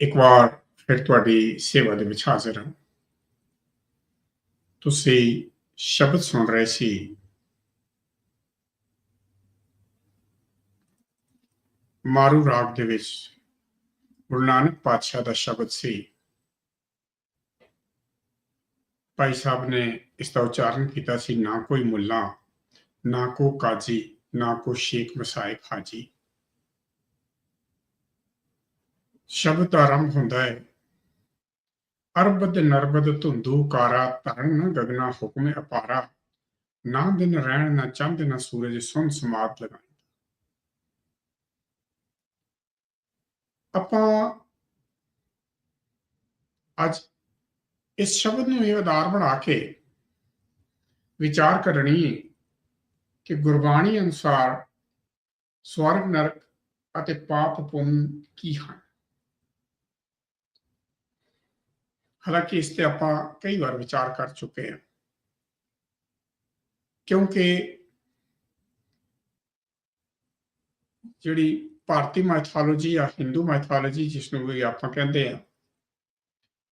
ਇੱਕ ਵਾਰ ਫਿਰ ਤੁਹਾਡੀ ਸੇਵਾ ਦੇ ਵਿੱਚ ਹਾਜ਼ਰ ਹਾਂ। ਤੁਸੀਂ ਸ਼ਬਦ ਸੁਣ ਰਹੇ ਸੀ। ਮਾਰੂ ਰਾਗ ਦੇ ਵਿੱਚ ਗੁਰੂ ਨਾਨਕ ਪਾਤਸ਼ਾਹ ਦਾ ਸ਼ਬਦ ਸੀ। ਭਾਈ ਸਾਹਿਬ ਨੇ ਇਸ ਦਾ ਉਚਾਰਨ ਕੀਤਾ ਸੀ, ਨਾ ਕੋਈ ਮੁੱਲਾ, ਨਾ ਕੋ ਕਾਜੀ, ਨਾ ਕੋ ਸ਼ੇਖ ਮਸਾਇਕ ਹਾਜੀ ਸ਼ਬਦ ਆਰੰਭ ਹੁੰਦਾ ਹੈ। ਅਰਬਦ ਨਰਬਦ ਧੁੰਦੂ ਕਾਰਾ ਧਰਨ ਨ ਗਗਨਾ ਹੁਕਮ ਅਪਾਰਾ। ਨਾ ਦਿਨ ਰਹਿਣ, ਨਾ ਚੰਦ, ਨਾ ਸੂਰਜ ਸੁਨ ਸਮਾਤ ਲਗਾਈ ਆਪਾਂ ਅੱਜ ਇਸ ਸ਼ਬਦ ਨੂੰ ਇਹ ਆਧਾਰ ਬਣਾ ਕੇ ਵਿਚਾਰ ਕਰਨੀ ਹੈ ਕਿ ਗੁਰਬਾਣੀ ਅਨੁਸਾਰ ਸਵਰਗ, ਨਰਕ ਅਤੇ ਪਾਪ ਪੁੰਨ ਕੀ ਹਨ? ਹਾਲਾਂਕਿ ਇਸ ਤੇ ਆਪਾਂ ਕਈ ਵਾਰ ਵਿਚਾਰ ਕਰ ਚੁੱਕੇ ਹਾਂ। ਕਿਉਂਕਿ ਜਿਹੜੀ ਭਾਰਤੀ ਮਾਈਥੋਲੋਜੀ ਜਾਂ ਹਿੰਦੂ ਮਾਈਥੋਲੋਜੀ ਜਿਸ ਨੂੰ ਵੀ ਆਪਾਂ ਕਹਿੰਦੇ ਆ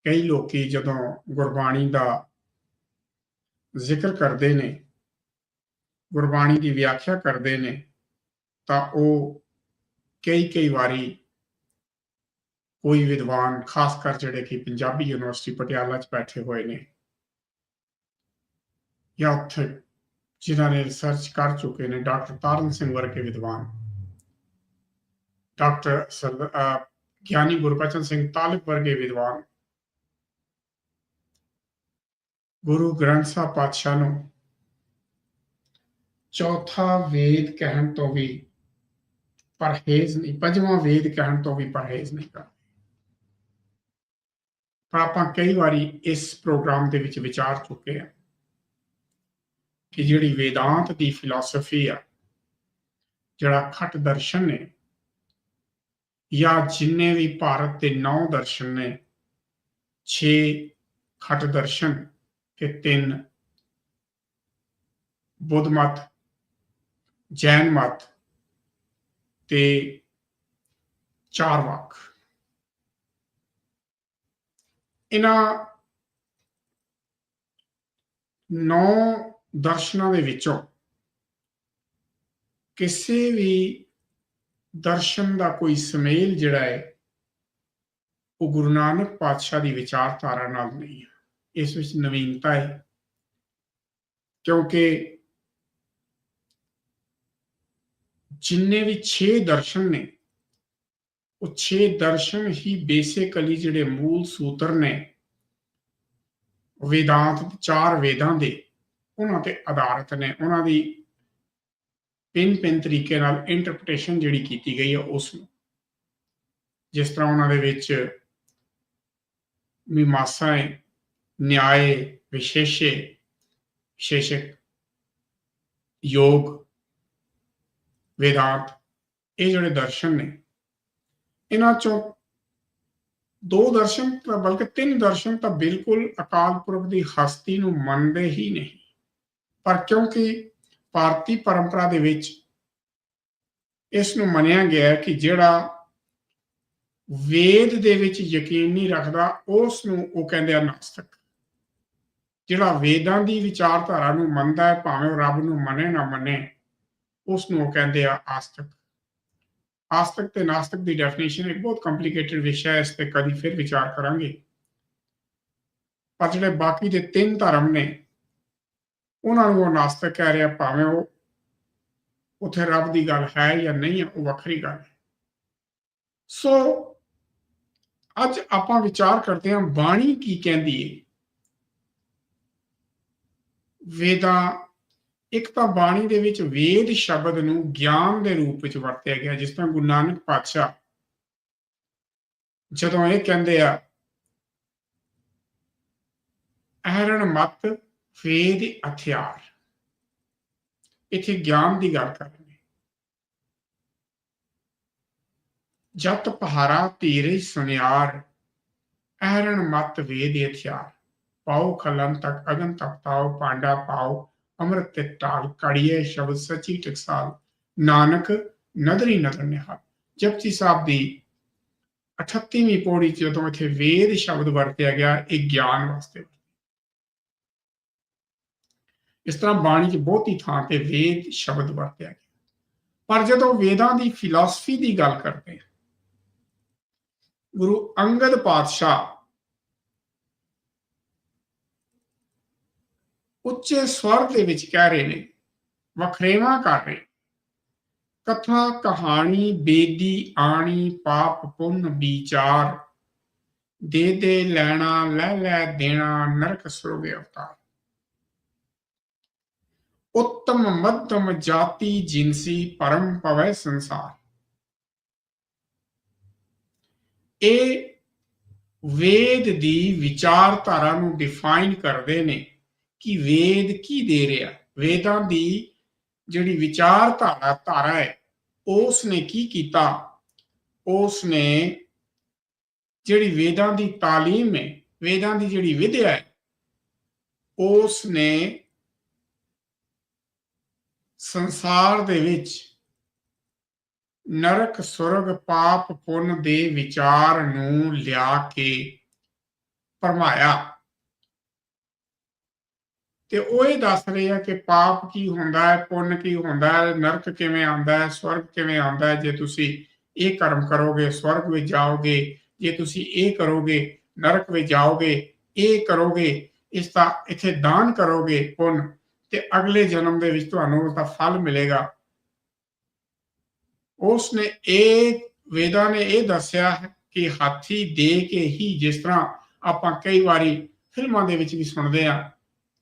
ਕਈ ਲੋਕੀ ਜਦੋਂ ਗੁਰਬਾਣੀ ਦਾ ਜ਼ਿਕਰ ਕਰਦੇ ਨੇ, ਗੁਰਬਾਣੀ ਦੀ ਵਿਆਖਿਆ ਕਰਦੇ ਨੇ, ਤਾਂ ਉਹ ਕਈ ਕਈ ਵਾਰੀ ਕੋਈ ਵਿਦਵਾਨ ਖਾਸ ਕਰ ਜਿਹੜੇ ਕਿ ਪੰਜਾਬੀ ਯੂਨੀਵਰਸਿਟੀ ਪਟਿਆਲਾ 'ਚ ਬੈਠੇ ਹੋਏ ਨੇ ਜਾਂ ਉੱਥੇ ਜਿਨ੍ਹਾਂ ਨੇ ਰਿਸਰਚ ਕਰ ਚੁੱਕੇ ਨੇ ਡਾਕਟਰ ਤਾਰਨ ਸਿੰਘ ਵਰਗੇ ਵਿਦਵਾਨ ਡਾਕਟਰ ਗਿਆਨੀ ਗੁਰਬਚਨ ਸਿੰਘ ਤਾਲਿਬ ਵਰਗੇ ਵਿਦਵਾਨ ਗੁਰੂ ਗ੍ਰੰਥ ਸਾਹਿਬ ਪਾਤਸ਼ਾਹ ਨੂੰ ਚੌਥਾ ਵੇਦ ਕਹਿਣ ਤੋਂ ਵੀ ਪਰਹੇਜ਼ ਨਹੀਂ ਪੰਜਵਾਂ ਵੇਦ ਕਹਿਣ ਤੋਂ ਵੀ ਪਰਹੇਜ਼ ਨਹੀਂ ਕਰਦੇ ਪਰ ਆਪਾਂ ਕਈ ਵਾਰੀ ਇਸ ਪ੍ਰੋਗਰਾਮ ਦੇ ਵਿੱਚ ਵਿਚਾਰ ਚੁੱਕੇ ਹਾਂ ਕਿ ਜਿਹੜੀ ਵੇਦਾਂਤ ਦੀ ਫਿਲਾਸਫੀ ਆ, ਜਿਹੜਾ ਖੱਟ ਦਰਸ਼ਨ ਨੇ ਜਾਂ ਜਿੰਨੇ ਵੀ ਭਾਰਤ ਦੇ ਨੌ ਦਰਸ਼ਨ ਨੇ 6 ਖੱਟ ਦਰਸ਼ਨ ਤੇ ਤਿੰਨ ਬੁੱਧ ਮਤ, ਜੈਨ ਮਤ ਤੇ ਚਾਰ ਵਾਕ। ਇਹਨਾਂ ਨੌ ਦਰਸ਼ਨਾਂ ਦੇ ਵਿੱਚੋਂ ਕਿਸੇ ਵੀ ਦਰਸ਼ਨ ਦਾ ਕੋਈ ਸਮੇਲ ਜਿਹੜਾ ਹੈ, ਉਹ ਗੁਰੂ ਨਾਨਕ ਪਾਤਸ਼ਾਹ ਦੀ ਵਿਚਾਰਧਾਰਾ ਨਾਲ ਨਹੀਂ ਹੈ। ਇਸ ਵਿੱਚ ਨਵੀਨਤਾ ਹੈ। ਕਿਉਂਕਿ ਜਿੰਨੇ ਵੀ 6 ਦਰਸ਼ਨ ਨੇ ਉਹ 6 ਦਰਸ਼ਨ ਹੀ ਬੇਸਿਕਲੀ ਜਿਹੜੇ ਮੂਲ ਸੂਤਰ ਨੇ, ਵੇਦਾਂਤ, ਚਾਰ ਵੇਦਾਂ ਦੇ ਉਹਨਾਂ ਤੇ ਆਧਾਰਿਤ ਨੇ। ਉਹਨਾਂ ਦੀ ਪਿੰਨ ਪਿੰਨ ਤਰੀਕੇ ਨਾਲ ਇੰਟਰਪ੍ਰੀਟੇਸ਼ਨ ਜਿਹੜੀ ਕੀਤੀ ਗਈ ਹੈ ਉਸ ਨੂੰ। ਜਿਸ ਤਰ੍ਹਾਂ ਉਹਨਾਂ ਦੇ ਵਿੱਚ ਮੀਮਾਂਸਾਏ ਨਿਆਏ, ਵਿਸ਼ੇਸ਼ੇ, ਵਿਸ਼ੇਸ਼ਕ, ਯੋਗ, ਵੇਦਾਂਤ, ਇਹ ਜਿਹੜੇ ਦਰਸ਼ਨ ਨੇ ਇਹਨਾਂ ਚੋਂ ਦੋ ਦਰਸ਼ਨ ਤਾਂ ਬਲਕਿ ਤਿੰਨ ਦਰਸ਼ਨ ਤਾਂ ਬਿਲਕੁਲ ਅਕਾਲ ਪੁਰਖ ਦੀ ਹਸਤੀ ਨੂੰ ਮੰਨਦੇ ਹੀ ਨਹੀਂ। ਪਰ ਕਿਉਂਕਿ ਭਾਰਤੀ ਪਰੰਪਰਾ ਦੇ ਵਿੱਚ ਇਸ ਨੂੰ ਮੰਨਿਆ ਗਿਆ ਕਿ ਜਿਹੜਾ ਵੇਦ ਦੇ ਵਿੱਚ ਯਕੀਨ ਨਹੀਂ ਰੱਖਦਾ, ਉਸ ਨੂੰ ਉਹ ਕਹਿੰਦੇ ਆ ਨਾਸਤਕ। ਜਿਹੜਾ ਵੇਦਾਂ ਦੀ ਵਿਚਾਰਧਾਰਾ ਨੂੰ ਮੰਨਦਾ ਹੈ, ਭਾਵੇਂ ਉਹ ਰੱਬ ਨੂੰ ਮੰਨੇ ਨਾ ਮੰਨੇ, ਉਸ ਨੂੰ ਉਹ ਕਹਿੰਦੇ ਆ ਆਸਤਕ। ਆਸਤਕ ਤੇ ਨਾਸਤਕ ਦੀ ਡੈਫੀਨੇਸ਼ਨ ਇੱਕ ਬਹੁਤ ਕੰਪਲਿਕੇਟਡ ਵਿਸ਼ਾ ਹੈ, ਇਸ ਤੇ ਕਦੀ ਫਿਰ ਵਿਚਾਰ ਕਰਾਂਗੇ। ਪਰ ਜਿਹੜੇ ਬਾਕੀ ਦੇ ਤਿੰਨ ਧਰਮ ਨੇ, ਉਹਨਾਂ ਨੂੰ ਉਹ ਨਾਸਤਕ ਕਹਿ ਰਿਹਾ, ਭਾਵੇਂ ਉਹ ਉਥੇ ਰੱਬ ਦੀ ਗੱਲ ਹੈ ਜਾਂ ਨਹੀਂ ਹੈ, ਉਹ ਵੱਖਰੀ ਗੱਲ ਹੈ। ਸੋ ਅੱਜ ਆਪਾਂ ਵਿਚਾਰ ਕਰਦੇ ਹਾਂ ਬਾਣੀ ਕੀ ਕਹਿੰਦੀ ਹੈ ਵੇਦਾਂ ਇੱਕ ਤਾਂ ਬਾਣੀ ਦੇ ਵਿੱਚ ਵੇਦ ਸ਼ਬਦ ਨੂੰ ਗਿਆਨ ਦੇ ਰੂਪ ਵਿੱਚ ਵਰਤਿਆ ਗਿਆ, ਜਿਸ ਤਰ੍ਹਾਂ ਗੁਰੂ ਨਾਨਕ ਪਾਤਸ਼ਾਹ ਜਦੋਂ ਇਹ ਕਹਿੰਦੇ ਆ, ਅਹਰਣ ਮਤ ਵੇਦ ਹਥਿਆਰ। ਇਥੇ ਗਿਆਨ ਦੀ ਗੱਲ ਕਰ ਰਹੇ ਜਤ ਪਹਾਰਾ ਧੀਰੇ ਸੁਨਿਆਰ, ਅਹਰਣ ਮਤ ਵੇਦ ਹਥਿਆਰ ਪਾਉ ਖਲਨ ਤੱਕ, ਅਗਨ ਤੱਕ ਤਾਉ ਪਾਂਡਾ ਪਾਉ ਅੰਮ੍ਰਿਤ ਤੇ ਟਾਲ ਕੜੀਏ ਸ਼ਬਦ ਸਚੀ ਟਕਸਾਲ। ਨਾਨਕ ਨਦਰੀ ਨਦਰ ਨਿਹਾਲ। ਜਪਜੀ ਸਾਹਿਬ ਦੀ 38ਵੀਂ ਪੌੜੀ ਜਦੋਂ ਇੱਥੇ ਵੇਦ ਸ਼ਬਦ ਵਰਤਿਆ ਗਿਆ, ਇਹ ਗਿਆਨ ਵਾਸਤੇ ਇਸ ਤਰ੍ਹਾਂ ਬਾਣੀ 'ਚ ਬਹੁਤੀ ਥਾਂ ਤੇ ਵੇਦ ਸ਼ਬਦ ਵਰਤਿਆ ਗਿਆ। ਪਰ ਜਦੋਂ ਵੇਦਾਂ ਦੀ ਫਿਲਾਸਫੀ ਦੀ ਗੱਲ ਕਰਦੇ ਹਾਂ, ਗੁਰੂ ਅੰਗਦ ਪਾਤਸ਼ਾਹ ਉੱਚੇ ਸਵਰ ਦੇ ਵਿੱਚ ਕਹਿ ਰਹੇ ਨੇ, ਵਖਰੇਵਾ ਕਰ ਰਹੇ। ਕਥਾ, ਕਹਾਣੀ, ਬੇਦੀ, ਆਣੀ, ਪਾਪ, ਪੁੰਨ, ਵਿਚਾਰ, ਦੇ ਦੇ ਲੈਣਾ, ਲੈ ਲੈ ਦੇਣਾ, ਨਰਕ ਸੁਰਗ ਅਵਤਾਰ। ਉੱਤਮ, ਮੱਧਮ ਜਾਤੀ ਜਿਨਸੀ ਪਰਮ ਪਵੈ ਸੰਸਾਰ। ਇਹ ਵੇਦ ਦੀ ਵਿਚਾਰਧਾਰਾ ਨੂੰ ਡਿਫਾਈਨ ਕਰਦੇ ਨੇ। ਕਿ ਵੇਦ ਕੀ ਦੇ ਰਿਹਾ ਵੇਦਾਂ ਦੀ ਜਿਹੜੀ ਵਿਚਾਰਧਾਰਾ ਧਾਰਾ ਹੈ ਉਸ ਨੇ ਕੀ ਕੀਤਾ ਉਸ ਨੇ ਜਿਹੜੀ ਵੇਦਾਂ ਦੀ تعلیم ਹੈ ਵੇਦਾਂ ਦੀ ਜਿਹੜੀ ਵਿਦਿਆ ਹੈ ਉਸ ਨੇ ਸੰਸਾਰ ਦੇ ਵਿੱਚ ਨਰਕ ਸੁਰਗ ਪਾਪ ਪੁੰਨ ਦੇ ਵਿਚਾਰ ਨੂੰ ਲਿਆ ਕੇ ਪਰਮਾਇਆ ਤੇ ਉਹ ਇਹ ਦੱਸ ਰਹੇ ਆ ਕਿ ਪਾਪ ਕੀ ਹੁੰਦਾ ਹੈ, ਪੁੰਨ ਕੀ ਹੁੰਦਾ ਹੈ, ਨਰਕ ਕਿਵੇਂ ਆਉਂਦਾ ਹੈ, ਸਵਰਗ ਕਿਵੇਂ ਆਉਂਦਾ ਹੈ, ਜੇ ਤੁਸੀਂ ਇਹ ਕਰਮ ਕਰੋਗੇ, ਸਵਰਗ ਵਿੱਚ ਜਾਓਗੇ, ਜੇ ਤੁਸੀਂ ਇਹ ਕਰੋਗੇ, ਨਰਕ ਵਿੱਚ ਜਾਓਗੇ, ਇਹ ਕਰੋਗੇ, ਇਸ ਦਾ ਇੱਥੇ ਦਾਨ ਕਰੋਗੇ ਪੁੰਨ, ਤੇ ਅਗਲੇ ਜਨਮ ਦੇ ਵਿੱਚ ਤੁਹਾਨੂੰ ਉਸ ਦਾ ਫਲ ਮਿਲੇਗਾ। ਉਸ ਨੇ ਇਹ, ਵੇਦਾਂ ਨੇ ਇਹ ਦੱਸਿਆ ਹੈ ਕਿ ਹਾਥੀ ਦੇ ਕੇ ਹੀ ਜਿਸ ਤਰ੍ਹਾਂ ਆਪਾਂ ਕਈ ਵਾਰੀ ਫਿਲਮਾਂ ਦੇ ਵਿੱਚ ਵੀ ਸੁਣਦੇ ਆ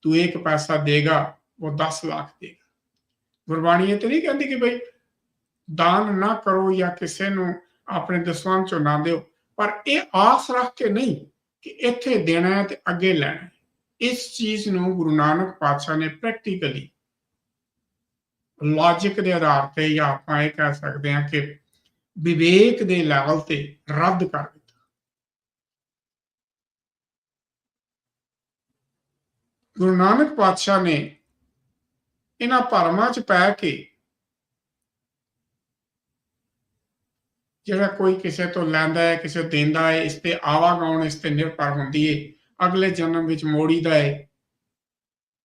ਤੂੰ ਇੱਕ ਪੈਸਾ ਦੇਗਾ, ਉਹ 10 ਲੱਖ ਦੇਗਾ। ਗੁਰਬਾਣੀ ਇਹ ਤੇ ਨਹੀਂ ਕਹਿੰਦੀ ਕਿ ਭਈ ਦਾਨ ਨਾ ਕਰੋ ਜਾਂ ਕਿਸੇ ਨੂੰ ਆਪਣੇ ਦਸਵੰਦ ਚੋਂ ਨਾ ਦਿਓ, ਪਰ ਇਹ ਆਸ ਰੱਖ ਕੇ ਨਹੀਂ ਕਿ ਇੱਥੇ ਦੇਣਾ ਹੈ ਤੇ ਅੱਗੇ ਲੈਣਾ ਇਸ ਚੀਜ਼ ਨੂੰ ਗੁਰੂ ਨਾਨਕ ਪਾਤਸ਼ਾਹ ਨੇ ਪ੍ਰੈਕਟੀਕਲੀ ਲੌਜੀਕ ਦੇ ਆਧਾਰ ਤੇ ਜਾਂ ਆਪਾਂ ਇਹ ਕਹਿ ਸਕਦੇ ਹਾਂ ਕਿ ਵਿਵੇਕ ਦੇ ਲੈਵਲ ਤੇ ਰੱਦ ਕਰ ਦਿੱਤਾ ਗੁਰੂ ਨਾਨਕ ਪਾਤਸ਼ਾਹ ਨੇ ਇਹਨਾਂ ਭਰਮਾਂ 'ਚ ਪੈ ਕੇ ਜਿਹੜਾ ਕੋਈ ਕਿਸੇ ਤੋਂ ਲੈਂਦਾ ਹੈ, ਕਿਸੇ ਦਿੰਦਾ ਹੈ, ਇਸ ਤੇ ਆਵਾਗਾਉਣ, ਇਸ ਤੇ ਨਿਰਭਰ ਹੁੰਦੀ ਹੈ, ਅਗਲੇ ਜਨਮ ਵਿੱਚ ਮੋੜੀਦਾ ਹੈ।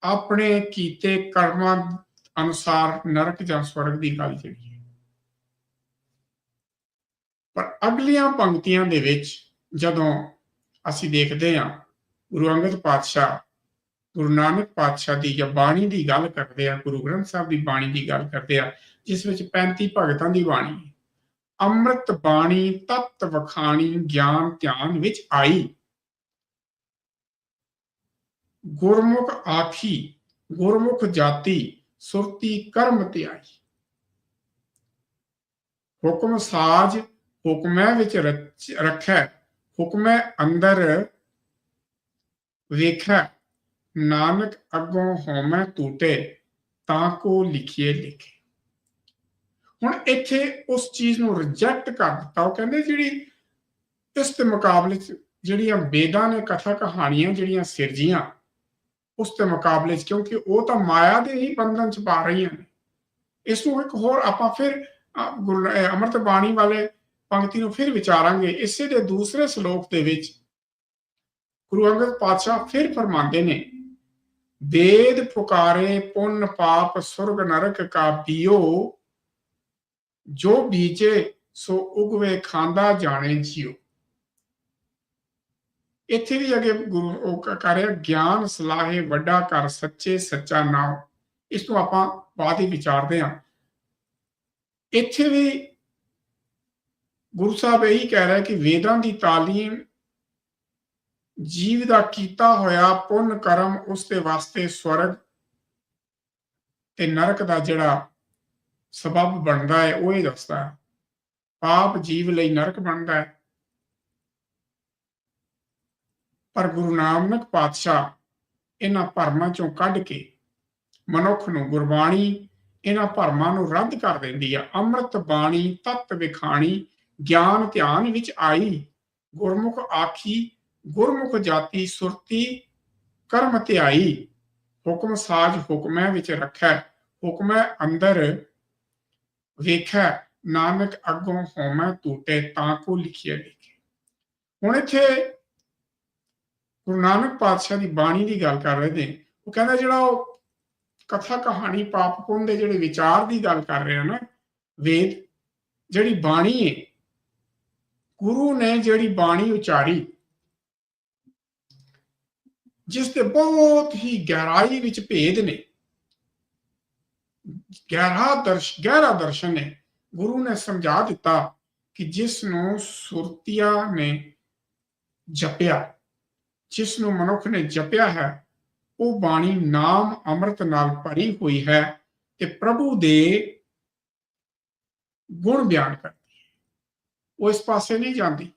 ਆਪਣੇ ਕੀਤੇ ਕਰਮਾਂ ਅਨੁਸਾਰ ਨਰਕ ਜਾਂ ਸਵਰਗ ਦੀ ਗੱਲ ਜਿਹੜੀ ਹੈ। ਪਰ ਅਗਲੀਆਂ ਪੰਕਤੀਆਂ ਦੇ ਵਿੱਚ ਜਦੋਂ ਅਸੀਂ ਦੇਖਦੇ ਹਾਂ ਗੁਰੂ ਅੰਗਦ ਪਾਤਸ਼ਾਹ ਗੁਰੂ ਨਾਨਕ ਪਾਤਸ਼ਾਹ ਦੀ ਜਾਂ ਬਾਣੀ ਦੀ ਗੱਲ ਕਰਦੇ ਆ, ਗੁਰੂ ਗ੍ਰੰਥ ਸਾਹਿਬ ਦੀ ਬਾਣੀ ਦੀ ਗੱਲ ਕਰਦੇ ਆ, ਜਿਸ ਵਿੱਚ 35 ਭਗਤਾਂ ਦੀ ਬਾਣੀ ਅੰਮ੍ਰਿਤ ਬਾਣੀ, ਤਤ ਵਖਾਣੀ, ਗਿਆਨ ਧਿਆਨ ਵਿੱਚ ਆਈ। ਗੁਰਮੁਖ ਆਖੀ, ਗੁਰਮੁਖ ਜਾਤੀ, ਸੁਰਤੀ ਕਰਮ ਤੇ ਆਈ। ਹੁਕਮ ਸਾਜ, ਹੁਕਮੈ ਵਿੱਚ ਰੱਖੈ, ਹੁਕਮੈ ਅੰਦਰ ਵੇਖੈ। ਨਾਨਕ ਅੱਗੋਂ ਹੋਮੈ ਟੂਟੇ ਤਾਂ ਕੋ ਲਿਖੀਏ ਲਿਖੇ। ਹੁਣ ਇੱਥੇ ਉਸ ਚੀਜ਼ ਨੂੰ ਰਿਜੈਕਟ ਕਰ ਦਿੱਤਾ। ਉਹ ਕਹਿੰਦੇ ਜਿਹੜੀ ਇਸ ਦੇ ਮੁਕਾਬਲੇ ਚ ਜਿਹੜੀਆਂ ਵੇਦਾਂ ਨੇ, ਕਥਾ ਕਹਾਣੀਆਂ ਜਿਹੜੀਆਂ ਸਿਰਜੀਆਂ ਉਸ ਦੇ ਮੁਕਾਬਲੇ ਚ, ਕਿਉਂਕਿ ਉਹ ਤਾਂ ਮਾਇਆ ਦੇ ਹੀ ਬੰਧਨ ਚ ਪਾ ਰਹੀਆਂ ਨੇ। ਇਸ ਨੂੰ ਇੱਕ ਹੋਰ ਆਪਾਂ ਫਿਰ ਅਮਰਤ ਬਾਣੀ ਵਾਲੇ ਪੰਕਤੀ ਨੂੰ ਫਿਰ ਵਿਚਾਰਾਂਗੇ। ਇਸੇ ਦੇ ਦੂਸਰੇ ਸ਼ਲੋਕ ਦੇ ਵਿੱਚ ਗੁਰੂ ਅੰਗਦ ਪਾਤਸ਼ਾਹ ਫਿਰ ਫਰਮਾਉਂਦੇ ਨੇ ਵੇਦ ਪੁਕਾਰੇ ਪੁੰਨ ਪਾਪ ਸੁਰਗ ਨਰਕ ਕਾ ਪੀਓ। ਜੋ ਬੀਜੇ, ਸੋ ਉਗਵੇ ਖਾਂਦਾ ਜਾਣੇ ਜਿਉ ਇੱਥੇ ਵੀ ਅਗੇ ਗੁਰੂ ਉਹ ਕਰ ਰਿਹਾ, ਗਿਆਨ ਸਲਾਹੇ ਵੱਡਾ ਕਰ ਸੱਚੇ ਸੱਚਾ ਨਾਮ ਇਸ ਤੋਂ ਆਪਾਂ ਬਾਅਦ ਹੀ ਵਿਚਾਰਦੇ ਹਾਂ। ਇੱਥੇ ਵੀ ਗੁਰੂ ਸਾਹਿਬ ਇਹੀ ਕਹਿ ਰਿਹਾ ਕਿ ਵੇਦਾਂ ਦੀ ਤਾਲੀਮ ਜੀਵ ਦਾ ਕੀਤਾ ਹੋਇਆ ਪੁੰਨ ਕਰਮ ਉਸ ਦੇ ਵਾਸਤੇ ਸਵਰਗ ਤੇ ਨਰਕ ਦਾ ਜਿਹੜਾ ਸਬਬ ਬਣਦਾ ਹੈ, ਉਹ ਹੀ ਦੱਸਦਾ ਹੈ। ਪਾਪ ਜੀਵ ਲਈ ਨਰਕ ਬਣਦਾ ਹੈ। ਪਰ ਗੁਰੂ ਨਾਨਕ ਪਾਤਸ਼ਾਹ ਇਹਨਾਂ ਭਰਮਾਂ ਚੋਂ ਕੱਢ ਕੇ ਮਨੁੱਖ ਨੂੰ ਗੁਰਬਾਣੀ ਇਹਨਾਂ ਭਰਮਾਂ ਨੂੰ ਰੱਦ ਕਰ ਦਿੰਦੀ ਆ। ਅੰਮ੍ਰਿਤ ਬਾਣੀ, ਤਤ ਵਿਖਾਣੀ, ਗਿਆਨ ਧਿਆਨ ਵਿੱਚ ਆਈ, ਗੁਰਮੁਖ ਆਖੀ ਗੁਰਮੁਖ ਜਾਤੀ ਸੁਰਤੀ ਕਰਮ ਧਿਆਈ, ਹੁਕਮ ਸਾਜ ਹੁਕਮੈ ਵਿੱਚ ਰੱਖੈ, ਹੁਕਮੈ ਅੰਦਰ ਵੇਖੈ, ਨਾਨਕ ਅੱਗੋਂ ਹੋਮੈ ਟੂਟੇ ਤਾਂ ਕੋ ਲਿਖਿਆ ਲਿਖੇ ਹੁਣ ਇੱਥੇ ਗੁਰੂ ਨਾਨਕ ਪਾਤਸ਼ਾਹ ਦੀ ਬਾਣੀ ਦੀ ਗੱਲ ਕਰ ਰਹੇ ਨੇ। ਉਹ ਕਹਿੰਦਾ ਜਿਹੜਾ ਉਹ ਕਥਾ ਕਹਾਣੀ ਪਾਪ ਪੁੰਨ ਦੇ ਜਿਹੜੇ ਵਿਚਾਰ ਦੀ ਗੱਲ ਕਰ ਰਿਹਾ ਨਾ, ਵੇਦ, ਜਿਹੜੀ ਬਾਣੀ ਹੈ ਗੁਰੂ ਨੇ ਜਿਹੜੀ ਬਾਣੀ ਉਚਾਰੀ ਜਿਸ ਤੇ ਬਹੁਤ ਹੀ ਗਹਿਰਾਈ ਵਿੱਚ ਭੇਦ ਨੇ। ਗਹਿਰਾ ਦਰਸ਼, ਗਹਿਰਾ ਦਰਸ਼ਨ ਹੈ ਗੁਰੂ ਨੇ ਸਮਝਾ ਦਿੱਤਾ ਕਿ ਜਿਸ ਨੂੰ ਸੁਰਤੀਆ ਨੇ ਜਪਿਆ ਜਿਸ ਨੂੰ ਮਨੁੱਖ ਨੇ ਜਪਿਆ ਹੈ, ਉਹ ਬਾਣੀ ਨਾਮ ਅੰਮ੍ਰਿਤ ਨਾਲ ਭਰੀ ਹੋਈ ਹੈ ਤੇ ਪ੍ਰਭੂ ਦੇ ਗੁਣ ਬਿਆਨ ਕਰਦੀ ਹੈ। ਉਹ ਇਸ ਪਾਸੇ ਨਹੀਂ ਜਾਂਦੀ।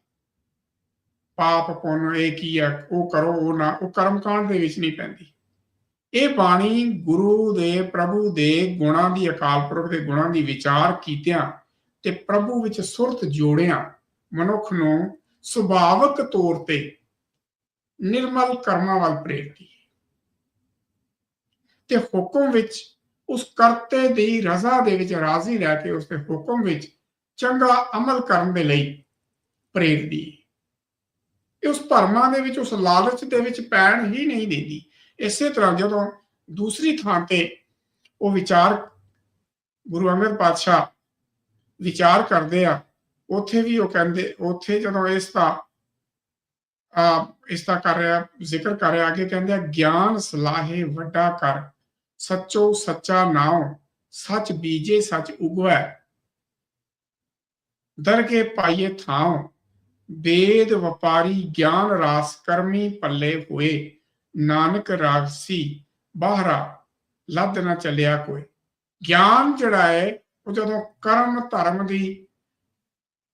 ਪਾਪ ਪੁੰਨ, ਇਹ ਕੀ ਹੈ ਉਹ ਕਰੋ, ਉਹ ਨਾ, ਉਹ ਕਰਮ ਕਾਂਡ ਦੇ ਵਿੱਚ ਨਹੀਂ ਪੈਂਦੀ। ਇਹ ਬਾਣੀ ਗੁਰੂ ਦੇ, ਪ੍ਰਭੂ ਦੇ ਗੁਣਾਂ ਦੀ, ਅਕਾਲ ਪੁਰਖ ਦੇ ਗੁਣਾਂ ਦੀ ਵਿਚਾਰ ਕੀਤਿਆਂ ਤੇ ਪ੍ਰਭੂ ਵਿੱਚ ਸੁਰਤ ਜੋੜਿਆਂ ਮਨੁੱਖ ਨੂੰ ਸੁਭਾਵਕ ਤੌਰ ਤੇ ਨਿਰਮਲ ਕਰਮਾਂ ਵੱਲ ਪ੍ਰੇਰਦੀ ਹੈ। ਤੇ ਹੁਕਮ ਵਿੱਚ ਉਸ ਕਰਤੇ ਦੀ ਰਜ਼ਾ ਦੇ ਵਿੱਚ ਰਾਜ਼ੀ ਰਹਿ ਕੇ ਉਸ ਦੇ ਹੁਕਮ ਵਿੱਚ ਚੰਗਾ ਅਮਲ ਕਰਨ ਦੇ ਲਈ ਪ੍ਰੇਰਦੀ ਹੈ। ਇਹ ਉਸ ਭਰਮਾਂ ਦੇ ਵਿੱਚ, ਉਸ ਲਾਲਚ ਦੇ ਵਿੱਚ ਪੈਣ ਹੀ ਨਹੀਂ ਦਿੰਦੀ। ਇਸੇ ਤਰ੍ਹਾਂ ਜਦੋਂ ਦੂਸਰੀ ਥਾਂ ਤੇ ਉਹ ਵਿਚਾਰ ਗੁਰੂ ਅੰਗਦ ਪਾਤਸ਼ਾਹ ਵਿਚਾਰ ਕਰਦੇ ਆ, ਉੱਥੇ ਵੀ ਉਹ ਕਹਿੰਦੇ, ਉੱਥੇ ਜਦੋਂ ਇਸ ਦਾ, ਆ, ਇਸ ਦਾ ਕਰ ਰਿਹਾ, ਜ਼ਿਕਰ ਕਰ ਰਿਹਾ, ਅੱਗੇ ਕਹਿੰਦੇ ਆ, ਗਿਆਨ ਸਲਾਹੇ ਵੱਡਾ ਕਰ, ਸੱਚੋ ਸੱਚਾ ਨਾਉ, ਸੱਚ ਬੀਜੇ ਸੱਚ ਉਗਵੈ ਕੇ ਪਾਈਏ ਥਾਉ ਵੇਦ ਵਪਾਰੀ ਗਿਆਨ ਰਾਸ ਕਰਮੀ ਪੱਲੇ ਹੋਏ। ਨਾਨਕ ਰਾਗਸੀ ਬਾਹਰਾ, ਲੱਦ ਨਾ ਚੱਲਿਆ ਕੋਈ। ਗਿਆਨ ਜਿਹੜਾ ਹੈ, ਉਹ ਜਦੋਂ ਕਰਮ ਧਰਮ ਦੀ,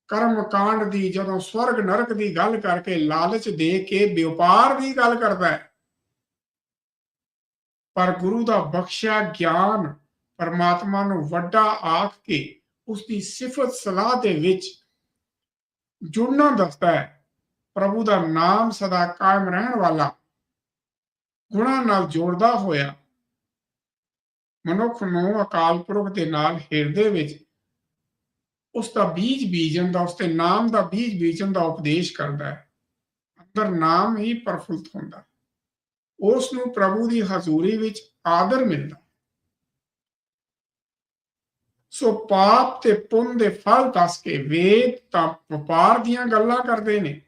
ਕਰਮ ਕਾਂਡ ਦੀ, ਜਦੋਂ ਸਵਰਗ ਨਰਕ ਦੀ ਗੱਲ ਕਰਕੇ ਲਾਲਚ ਦੇ ਕੇ ਵਪਾਰ ਦੀ ਗੱਲ ਕਰਦਾ ਹੈ। ਪਰ ਗੁਰੂ ਦਾ ਬਖਸ਼ਿਆ ਗਿਆਨ ਪਰਮਾਤਮਾ ਨੂੰ ਵੱਡਾ ਆਖ ਕੇ ਉਸ ਦੀ ਸਿਫਤ ਸਲਾਹ ਦੇ ਵਿੱਚ ਜੁੜਨਾ ਦੱਸਦਾ ਹੈ, ਪ੍ਰਭੂ ਦਾ ਨਾਮ ਸਦਾ ਕਾਇਮ ਰਹਿਣ ਵਾਲਾ ਗੁਣਾ ਨਾਲ ਜੋੜਦਾ ਹੋਇਆ ਮਨੁੱਖ ਨੂੰ ਅਕਾਲ ਪੁਰਖ ਦੇ ਨਾਲ ਹਿਰਦੇ ਵਿੱਚ ਉਸ ਦਾ ਬੀਜ ਬੀਜਣ ਦਾ, ਉਸ ਤੇ ਨਾਮ ਦਾ ਬੀਜ ਬੀਜਣ ਦਾ ਉਪਦੇਸ਼ ਕਰਦਾ ਹੈ। ਅੰਦਰ ਨਾਮ ਹੀ ਪਰਫੁੱਲਤ ਹੁੰਦਾ ਉਸ ਨੂੰ ਪ੍ਰਭੂ ਦੀ ਹਜ਼ੂਰੀ ਵਿੱਚ ਆਦਰ ਮਿਲਦਾ ਸੋ ਪਾਪ ਤੇ ਪੁੰਨ ਦੇ ਫਲ ਦੱਸ ਕੇ ਵੇਦ ਤਾਂ ਵਪਾਰ ਦੀਆਂ ਗੱਲਾਂ ਕਰਦੇ ਨੇ।